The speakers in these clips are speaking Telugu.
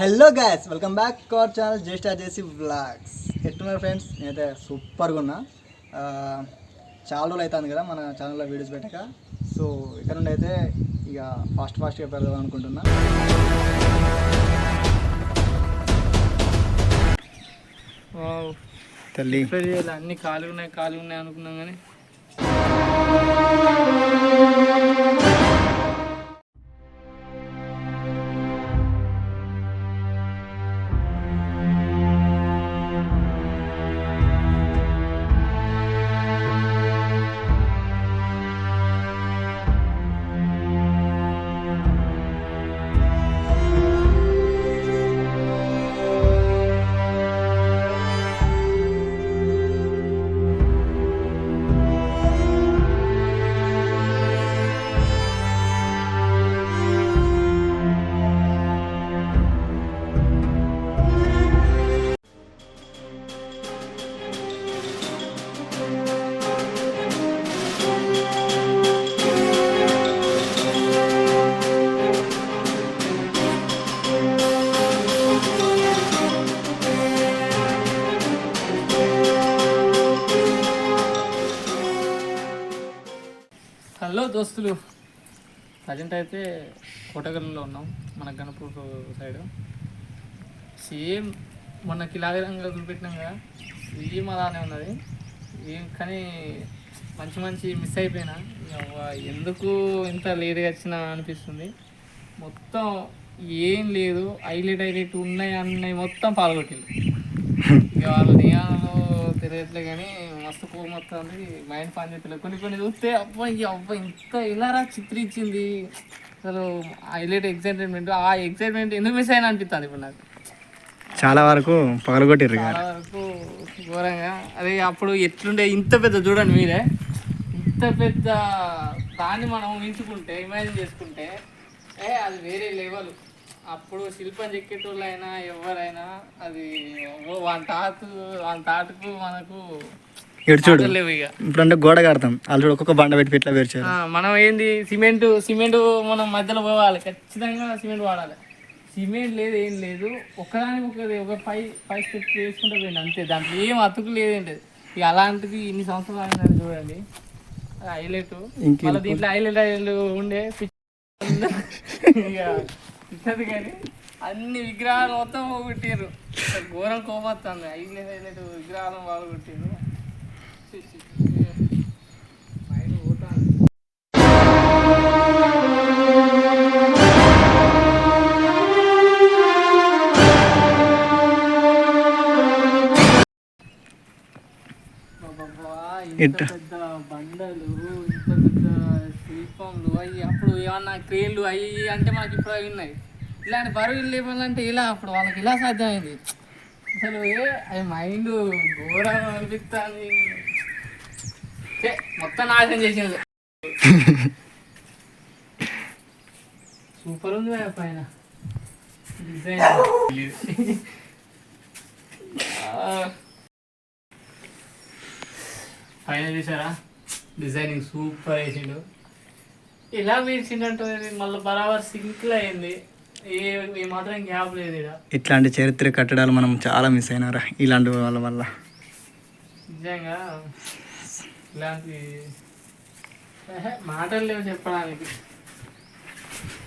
Hello guys welcome back to our channel just చేసి వ్లాగ్స్ ఎట్టున్నారు ఫ్రెండ్స్ నేనైతే సూపర్గా ఉన్నా. చాలా రోజులు అవుతుంది కదా మన ఛానల్లో వీడియోస్ పెట్టాక. సో ఇక్కడ నుండి అయితే ఇక ఫాస్ట్ ఫాస్ట్గా పెడదాం అనుకుంటున్నా. తల్లి. అన్ని ఖాళీ ఉన్నాయి ఖాళీ ఉన్నాయి అనుకున్నాం కానీ. ప్రజెంట్ అయితే కోటగల్లో ఉన్నాం మన గణపూర్ సైడ్. సేమ్ మొన్న కిలాది రంగులు కదా సేమ్ అలానే ఉన్నది. ఏం కానీ మంచి మంచి మిస్ అయిపోయినా. ఎందుకు ఇంత లేట్గా వచ్చినా అనిపిస్తుంది. మొత్తం ఏం లేదు హైలైట్ హైలైట్ ఉన్నాయి అన్నవి మొత్తం పాల్గొట్టింది ఇక వాళ్ళు దిగాలో తెలియట్లే కానీ మస్తు కోపం వస్తుంది. మైండ్ పని చేయట్లేదు కొన్ని కొన్ని చూస్తే అబ్బా ఈ అబ్బా ఇంత ఇలారా చిత్రించింది. అసలు హైలైట్ ఎక్సైట్మెంట్ ఆ ఎక్సైట్మెంట్ ఎందుకు మిస్ అయినా అనిపిస్తుంది ఇప్పుడు నాకు. చాలా వరకు పగలగొట్టిర్రు చాలా వరకు ఘోరంగా. అదే అప్పుడు ఎట్లుండే ఇంత పెద్ద చూడండి మీరే. ఇంత పెద్ద దాన్ని మనం ఊహించుకుంటే ఇమాజిన్ చేసుకుంటే ఏ అది వేరే లెవెల్ అప్పుడు శిల్పం చెక్కేటోళ్ళైనా ఎవరైనా అది వాని తాటు వాని తాటుకు మనకు ఇటు చూడు. మాటలు లేవు ఇక. ఇప్పుడు అంటే గోడ కడతాం. వాళ్ళు చూడు ఒక్కొక్క బండ పెట్టి ఇట్లా పేర్చారు. మనం ఏంది సిమెంట్ సిమెంట్ మనం మధ్యలో పోవాలి. ఖచ్చితంగా సిమెంట్ వాడాలి. సిమెంట్ లేదు ఏం లేదు. ఒకదానికి ఒకటి ఒక ఫైవ్ ఫైవ్ స్టెప్స్ వేసుకుంటే పోయింది అంతే. దాంట్లో ఏం అతుకు లేదేంటి ఇక అలాంటిది ఇన్ని సంవత్సరాలు అయిందని చూడండి. హైలైట్. మళ్ళీ దీంట్లో హైలైట్ ఉండే పిచ్చి ఇక ఇచ్చది కానీ అన్ని విగ్రహాలు మొత్తం పోగొట్టారు ఘోరం కోపం వస్తుంది హైలైట్ హైలైట్ విగ్రహాలను. అబ్బబ్బా, ఇంత ఎట్ట? పెద్ద బండలు ఇంత పెద్ద శిల్పంలు అవి అప్పుడు క్రేన్లు అవి అంటే మనకి ఇప్పుడు అవి ఉన్నాయి. ఇలాంటి బరువులు లేవాలంటే ఇలా అప్పుడు వాళ్ళకి ఇలా సాధ్యమైంది? అసలు ఏ మైండ్ ఘోరం అనిపిస్తుంది. మొత్తం నాశనం చేసింది సూపర్ ఉంది పైన. డిజైన్. పైన చూసారా? డిజైనింగ్ సూపర్ వేసిండు. ఇలా వేసిండంటే మళ్ళీ బరాబర్ సింక్లో అయింది. ఏ మాత్రం గ్యాప్ లేదు ఇక్కడ ఇట్లాంటి చరిత్ర కట్టడాలు మనం చాలా మిస్ అయినారా ఇలాంటి వాళ్ళ వల్ల? నిజంగా ఇలాంటి మాటలు లేవు చెప్పడానికి.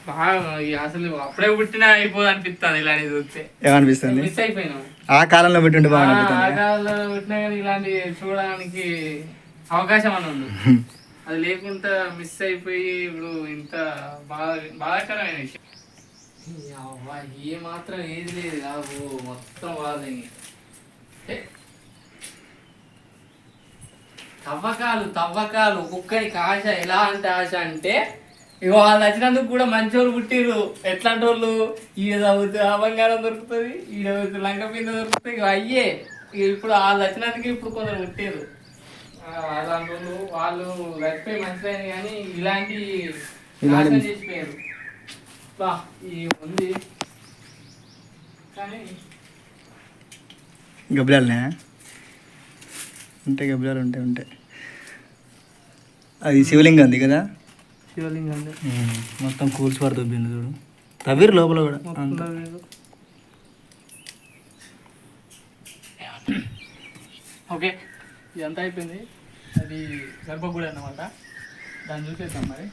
బాగా ఈ అసలు అప్పుడే పుట్టినా అయిపోదు అనిపిస్తుంది ఇలాంటి చూస్తే. ఏమనిపిస్తుంది? మిస్ అయిపోయినాం. ఆ కాలంలో పెట్టుంటే ఆ కాలంలో పుట్టినా కానీ ఇలాంటి చూడడానికి అవకాశం అని ఉంది. అది లేకుండా మిస్ అయిపోయి ఇప్పుడు ఇంత బాధ బాధాకరమైన విషయం. అవ్వ, ఏ మాత్రం ఏది లేదు కాదు మొత్తం బాధ తవ్వకాలు తవ్వకాలు ఒక్కొక్కరికి ఆశ ఎలా అంటే ఆశ అంటే ఇక వాళ్ళు వచ్చినందుకు కూడా మంచోళ్ళు పుట్టిరు ఎట్లాంటి వాళ్ళు ఈడ చదివితే అబంగారం దొరుకుతుంది ఈడ చదివితే లంక పింద దొరుకుతుంది ఇక అయ్యే. ఇప్పుడు వాళ్ళు వచ్చినందుకు ఇప్పుడు కొందరు పుట్టిరు అలాంటి ఉంటే గడిపే ఉంటాయి గబ్బిలాలు ఉంటాయి ఉంటాయి అది శివలింగం ఉంది కదా? శివలింగం మొత్తం కూల్స్ పడి చూడు. తవ్విరు లోపల కూడా ఓకే. ఇదంతా అయిపోయింది. అది గర్భగుడి అన్నమాట. దాన్ని చూసేద్దాం మరి.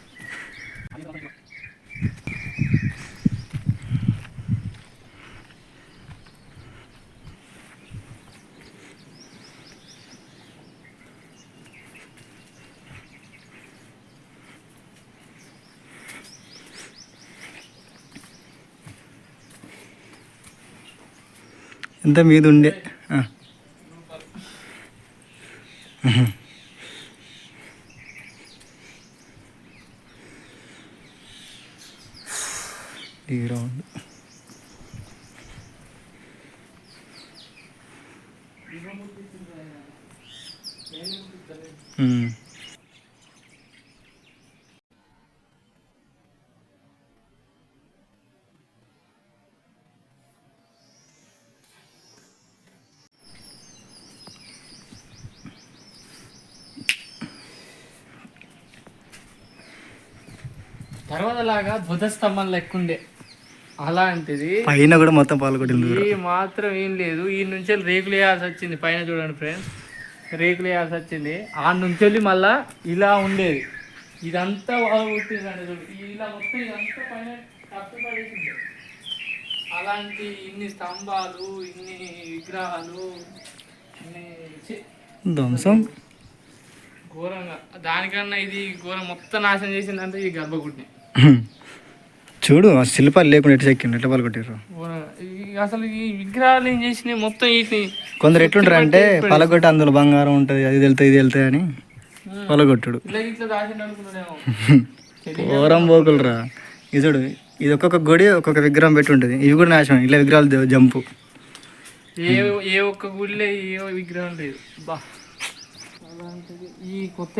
ఎంత మీద ఉండే ఆ. ఈ రౌండ్ ఉమ్. తర్వాత లాగా ధ్వజస్తంభం లెక్కుండే. అలాంటిది పైన కూడా మొత్తం పాల్గొట్టింది ఈ మాత్రం ఏం లేదు. ఈ నుంచి రేకులు వేయాల్సి వచ్చింది. పైన చూడండి ఫ్రెండ్స్ రేకులు వేయాల్సి వచ్చింది. ఆ నుంచి వెళ్ళి మళ్ళా ఇలా ఉండేది. ఇదంతా వాళ్ళు పుట్టిందండి చూడు. ఇలా మొత్తం ఇదంతా పైన కప్పి పడేసింది. అలాంటి ఇన్ని స్తంభాలు ఇన్ని విగ్రహాలు ధ్వంసం. ఘోరంగా. దానికన్నా ఇది ఘోరం. మొత్తం నాశనం చేసిందంటే ఈ గర్భగుడిని. చూడు ఆ శిల్పాలు లేకుండా ఎట్లా చెక్కిండు ఎట్లా పాల్గొట్టారు. ఈ- అసలు ఈ విగ్రహాలు ఏం చేసినాయి? మొత్తం వీటిని కొందరు ఎట్లుంటారు అంటే పలగొట్టి అందులో బంగారం ఉంటుంది అది వెళ్తాయి ఇది వెళ్తాయి అని పలగొట్టుడు. ఇట్లా ఇట్లా ఘోరం పోకులరా. ఇది చూడు ఇది ఒక్కొక్క గుడి ఒక్కొక్క విగ్రహం పెట్టి ఉంటుంది. ఇవి కూడా నాశనం ఇలా విగ్రహాలు జంపు. ఏ ఏ ఒక్క గుడిలో ఏ విగ్రహం లేదు. బా. ఈ కొత్త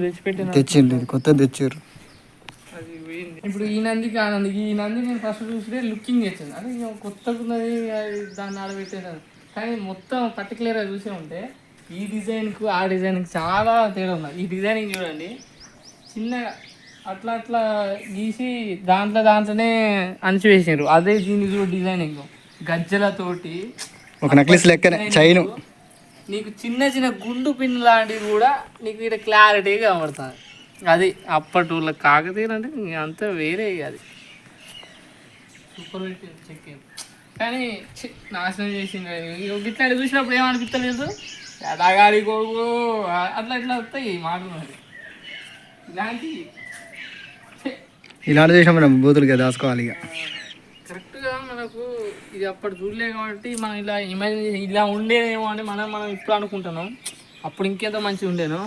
తెచ్చిపెట్టిన తెచ్చిండు కొత్త తెచ్చారు అది పోయింది. ఇప్పుడు ఈ నందికి ఆ నందికి ఈ నంది నేను ఫస్ట్ చూస్తే లుకింగ్ వచ్చింది అదే ఇక కొత్తగా ఉన్నది అది దాన్ని ఆడబెట్టేసాను కానీ మొత్తం పర్టికులర్గా చూసే ఉంటే ఈ డిజైన్కు ఆ డిజైన్కి చాలా తేడా ఉన్నది ఈ డిజైనింగ్ చూడండి చిన్నగా అట్లా అట్లా గీసి దాంట్లో దాంట్లోనే అణిచివేసారు అదే దీని చూడు డిజైనింగ్ గజ్జలతోటి ఒక నెక్లెస్ లెక్కనే చైన్ నీకు చిన్న చిన్న గుండు పిన్ లాంటివి కూడా నీకు ఇక్కడ క్లారిటీగా కనబడుతుంది. అది అప్పటి వాళ్ళ కాకతీయులు అంటే ఇంక అంతా వేరే ఇక అది. సూపర్ చెక్ కానీ నాశనం చేసింది ఇట్లాంటి చూసినప్పుడు ఏమనిపిస్తలేదు ఎడాగాడి కొడుకు. అట్లా ఇట్లా వస్తాయి మాటలు మరి. ఇలాంటి ఇలాంటి చేసిన మనం బూతులుగా దాచుకోవాలి ఇక. కరెక్ట్గా మనకు ఇది అప్పుడు చూడలే కాబట్టి మనం ఇలా ఇమాజిన్ ఇలా ఉండేదేమో అని మనం మనం ఇప్పుడు అనుకుంటున్నాం. అప్పుడు ఇంకెంత మంచిగా ఉండేను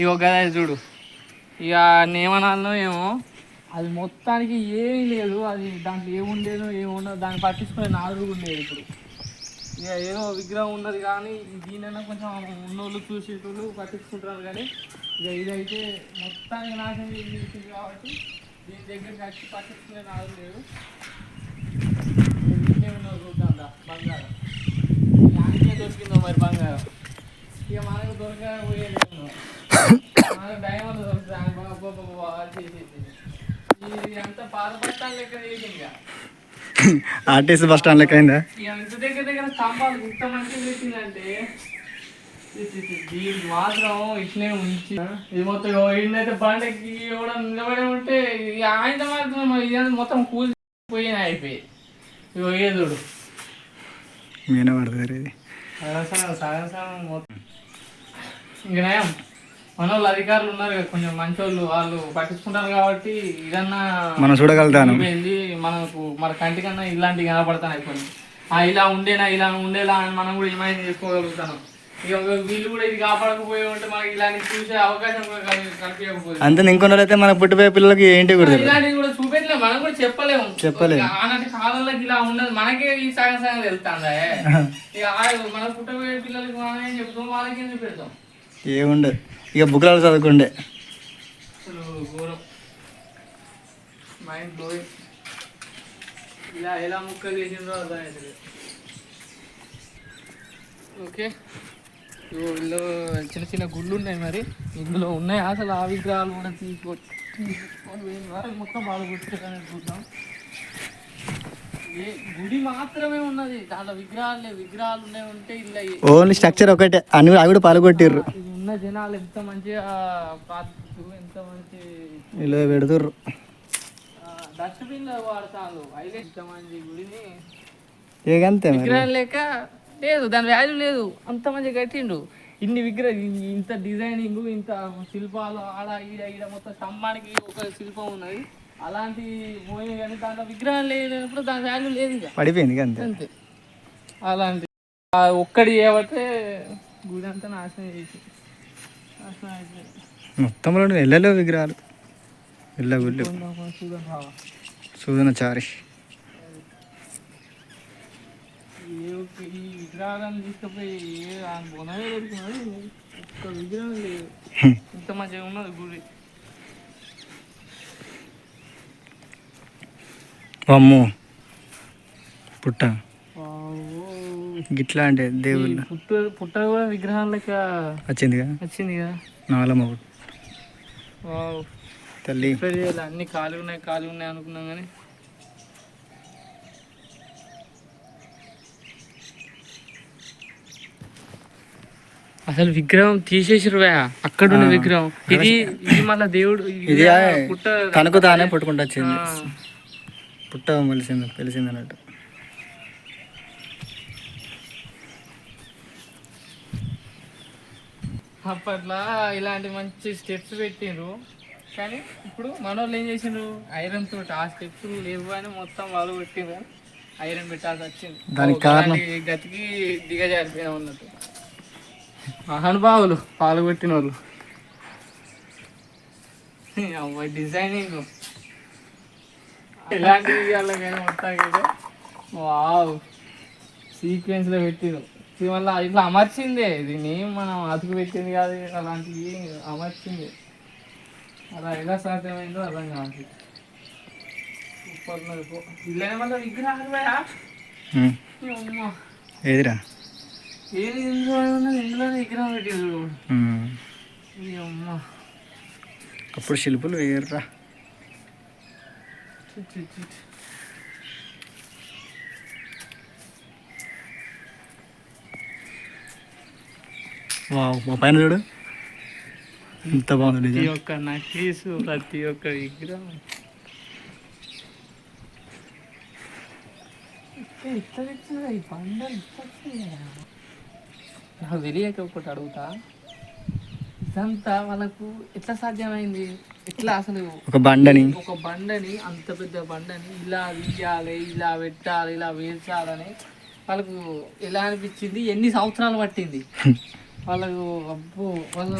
ఇక గదా చూడు. ఇక ఏమనాలనో ఏమో అది మొత్తానికి ఏమీ లేదు అది దాంట్లో ఏముండేదో ఏముండదు దాన్ని పట్టించుకునే నాలుగు ఉండేది ఇప్పుడు. ఇక ఏదో విగ్రహం ఉన్నది కానీ దీనైనా కొంచెం ఉన్నోళ్ళు చూసేటోళ్ళు పట్టించుకుంటున్నారు కానీ ఇక ఇదైతే మొత్తానికి నాశనం చేసింది కాబట్టి దీని దగ్గర వచ్చి పట్టించుకునే నాలుగు లేదు ఇంకేమన్నా చూద్దాం బంగారం. దానికే దొరికిందో మరి బంగారం? ఇక మనకు దొరకపోయేది మనకు ఇది ఆర్టీసీ బస్ స్టాండ్ లెక్క అయిందా ఇంటి దగ్గర దగ్గర స్తంభాలు ఇంత మంచిగా పెట్టిందంటే ఇది- ఇది- దీనికి మాత్రం ఇట్లే ఉంచి ఇది మొత్తం ఈయనైతే బండకి కూడా నిలబడి ఉంటే ఆయన మాత్రం ఇదంతా మొత్తం కూలిపోయిన అయిపోయి ఇగో మీన పడుతుంది ఇది సగం సగం సగం సగం మొత్తం. ఇంక నయం. మన వాళ్ళు అధికారులు ఉన్నారు కదా కొంచెం మంచోళ్ళు వాళ్ళు పట్టించుకుంటారు కాబట్టి ఇదన్నా మనం చూడగలుగుతాను. అయిపోయింది మనకు మన కంటికన్నా ఇలాంటివి కనపడతాయి కొన్ని. ఆ ఇలా ఉండేనా ఇలా ఉండేలా అని మనం కూడా ఇమాజిన్ చేసుకోగలుగుతాం ఇక వీళ్ళు కూడా ఇది కాపాడకపోయి ఉంటే మనకి ఇలాంటి చూసే అవకాశం కూడా కని- కనిపించకపోయింది. అంతే ఇంకొన్ని అయితే మన పుట్టిపోయే పిల్లలకి ఏంటి కూడా చెప్పలేము. చెప్పలేము. ఆనాటి కాలంలోకి ఇలా ఉండదు. మనకే ఈ సగం సగం వెళ్తాందా మన పుట్టబోయే పిల్లలకి మనం ఏం చెప్తాం? వాళ్ళకి ఏం చూపెడతాం ఏముండదు. ఇక బుక్లాలు చదువుకుండే. మైండ్ బ్లోయింగ్ ఇలా ఎలా ముక్కలు అర్థమవుతుంది ఓకే. ఇగో ఇందులో చిన్న చిన్న గుళ్ళు ఉన్నాయి మరి. ఇందులో ఉన్నాయి. అసలు ఆ విగ్రహాలు కూడా వారు మొత్తం బాగా గుర్తుకొని చూద్దాం ఏ- గుడి మాత్రమే ఉన్నది దాంట్లో విగ్రహాలు విగ్రహాలు ఉన్నాయి ఉంటే ఇల్లు అయ్యి ఓన్లీ స్ట్రక్చర్ ఒకటే. అన్ని అవి కూడా పాల్గొట్టిర్రు ఉన్న జనాలు ఎంత మంచిగా పాతురు ఎంత మంచి ఇలా పెడుతుర్రు డస్ట్బిన్ వాడతాను అయితే ఇంత మంచి గుడిని మరి. విగ్రహం లేక లేదు దాని వాల్యూ లేదు. అంత మంచిగా కట్టిండు ఇన్ని విగ్రహం ఇంత డిజైనింగ్ ఇంత శిల్పాలు ఆడ ఈడ ఈడ మొత్తం స్తంభానికి ఒక శిల్పం ఉన్నది. అలాంటి పోయినాయి కానీ దాంట్లో విగ్రహం లేనప్పుడు దాని వాల్యూ లేదు ఇక. పడిపోయింది అంతే. అంతే. అలాంటి ఒక్కడి చేయబట్టే గుడి అంతా నాశనం చేసి మొత్తంలో వెళ్ళలేవు విగ్రహాలు. ఎల్ల గుళ్ళు సూదనచారి. సూదన చారి ఒక్క విగ్రహం లేదు ఉన్నది గుడి అమ్మో పుట్ట. గిట్లా అంటే దేవుళ్ళు. పుట్ట పుట్ట కూడా విగ్రహం లెక్క వచ్చిందిగా వచ్చింది కదా? నాలమ్మ. తల్లి. అన్ని ఖాళీ ఉన్నాయి ఖాళీ ఉన్నాయి అనుకున్నాం కానీ. అసలు విగ్రహం తీసేసిరు అక్కడ ఉన్న విగ్రహం. ఇది ఇది మళ్ళీ దేవుడు ఇది పుట్ట తనకు తానే పుట్టుకుంటూ వచ్చింది. పుట్ట మెలిసింది తెలిసింది అన్నట్టు అప్పట్లో ఇలాంటి మంచి స్టెప్స్ పెట్టిండ్రు. కానీ ఇప్పుడు మనోళ్ళు ఏం చేసిండ్రు? ఐరన్ తోటి ఆ స్టెప్స్ లేవు అని మొత్తం వాళ్ళు పెట్టిండ్రు. ఐరన్ పెట్టాల్సి వచ్చింది. దానికి కారణం? గతికి దిగజారిపోయినా ఉన్నట్టు మహానుభావులు పాల్గొట్టిన వాళ్ళు అమ్మాయి డిజైనింగ్ ఎలాంటి కానీ అయితే వావ్ సీక్వెన్స్లో పెట్టిరు మళ్ళీ ఇట్లా అమర్చిందే. దీన్ని మనం అతుకు పెట్టింది కాదు అలాంటివి అమర్చింది. అలా ఎలా సాధ్యమైందో అర్థం కాదు ఏదిరా? ఏది ఇందులో విగ్రహం అమ్మ. అప్పుడు శిల్పులు వేయర్రా. వావ్ మా పైన చూడు. ఎంత బాగుంది ప్రతి ఒక్క నకీసు ప్రతి ఒక్క విగ్రహం? నాకు తెలియక ఒకటి అడుగుతా. ఇదంతా వాళ్ళకు ఎట్లా సాధ్యమైంది? ఎట్లా అసలు ఒక బండని. ఒక బండని అంత పెద్ద బండని ఇలా తీయాలి ఇలా పెట్టాలి ఇలా వేల్చాలని వాళ్ళకు ఎలా అనిపించింది? ఎన్ని సంవత్సరాలు పట్టింది?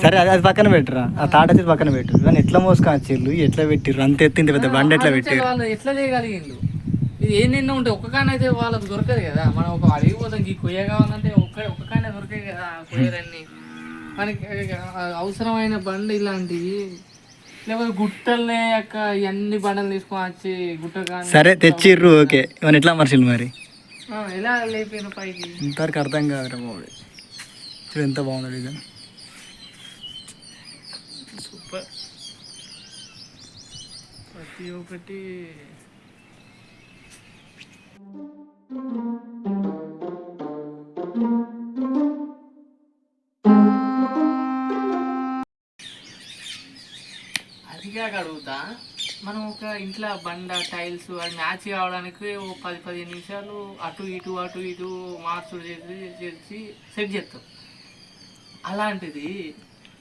సరే అది అది పక్కన పెట్టురా? ఆ తాట తీసి పక్కన పెట్టు. కానీ ఎట్లా మోసుకొచ్చిర్రు ఎట్లా పెట్టిర్రు? అంత ఎత్తింది పెద్ద బండ ఎట్లా పెట్టిర్రు? వాళ్ళు ఎట్లా చేయగలిగిండు ఇది ఏ నిన్న ఉంటే ఒక్క కానైతే వాళ్ళకి దొరకదు కదా. మనం ఒక అడిగి పోతాం. ఈ కొయ్య కావాలంటే ఒక్క ఒక్క కానే దొరకాయి కదా ఆ కొయ్యలన్నీ. మనకి అవసరమైన బండి ఇలాంటివి. లేకపోతే గుట్టలే యొక్క ఇవన్నీ బండలు తీసుకొని వచ్చి గుట్ట కానీ సరే తెచ్చిర్రు. ఓకే. ఇవన్నీ ఎట్లా మనుషులు మరి? ఎలా లేపిన పైకి? ఇంతవరకు అర్థం కాదురా బాబు చూడు ఎంత బాగుంది డిజైన్ సూపర్. ప్రతి ఒక్కటి అదిగా అడుగుతా. మనం ఒక ఇంట్లో బండ టైల్స్ అది మ్యాచ్ కావడానికి ఓ పది పదిహేను నిమిషాలు అటు ఇటు అటు ఇటు మార్చుడు చేసి చేసి సెట్ చేస్తాం. అలాంటిది.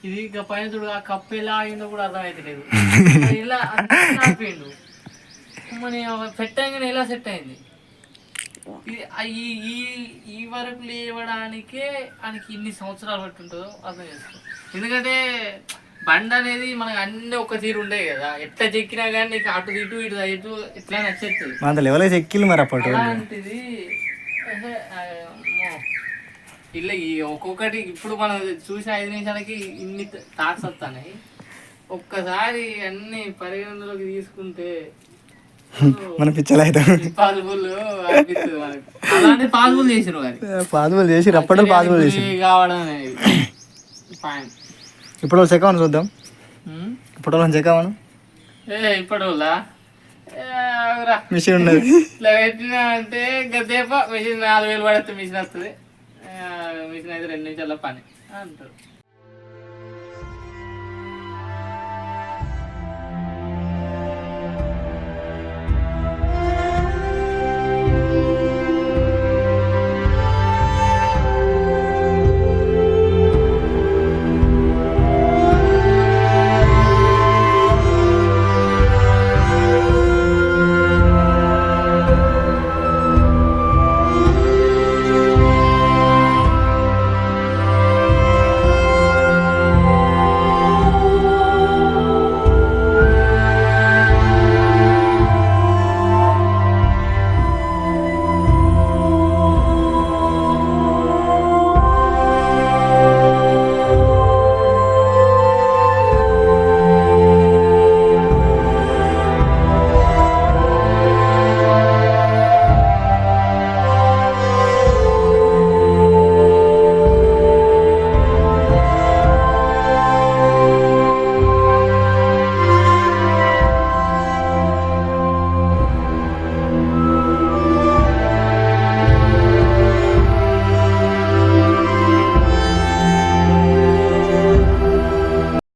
ఇది ఇక పైన చూడు ఆ కప్పు ఎలా అయిందో కూడా అర్థమైతలేదు. ఎలా ఆపిండు మన పెట్టగానే ఎలా సెట్ అయింది? ఈ ఈ వరకు లేవడానికే ఆయనకి ఇన్ని సంవత్సరాలు పట్టుంటుందో అర్థం చేసుకో. ఎందుకంటే బండి అనేది మనకు అన్ని ఒక తీరు ఉండేవి కదా. ఎట్లా చెక్కినా కానీ నీకు అటు ఇటు ఇటు ఇటు ఎట్లా నచ్చేస్తుంది అంత లెవెల్ ఎక్కిళ్ళు మరి అప్పటి. అలాంటిది ఇలా ఈ ఒక్కొక్కటి ఇప్పుడు మనం చూసిన ఐదు నిమిషాలకి ఇన్ని థాట్స్ వస్తాయి ఒక్కసారి అన్ని పరిగణలోకి తీసుకుంటే మన పిచ్చలు అయితే. పాసిబుల్ అనిపిస్తుంది మనకు. అలానే పాసిబుల్ వారి పాసిబుల్ చేసి అప్పటి పాసిబుల్ చేసి కావడం అనేది పాయింట్ ఇప్పుడు చెక్కమని చూద్దాం. ఇప్పుడు చెక్కమను ఏ ఏమరా మిషన్ ఉన్నది. ఇట్లా పెట్టినా అంటే గదేప మిషన్ నాలుగు వేలు పడితే మిషన్ వస్తుంది. మిషన్ అయితే రెండు నిమిషాల పని. అంటారు.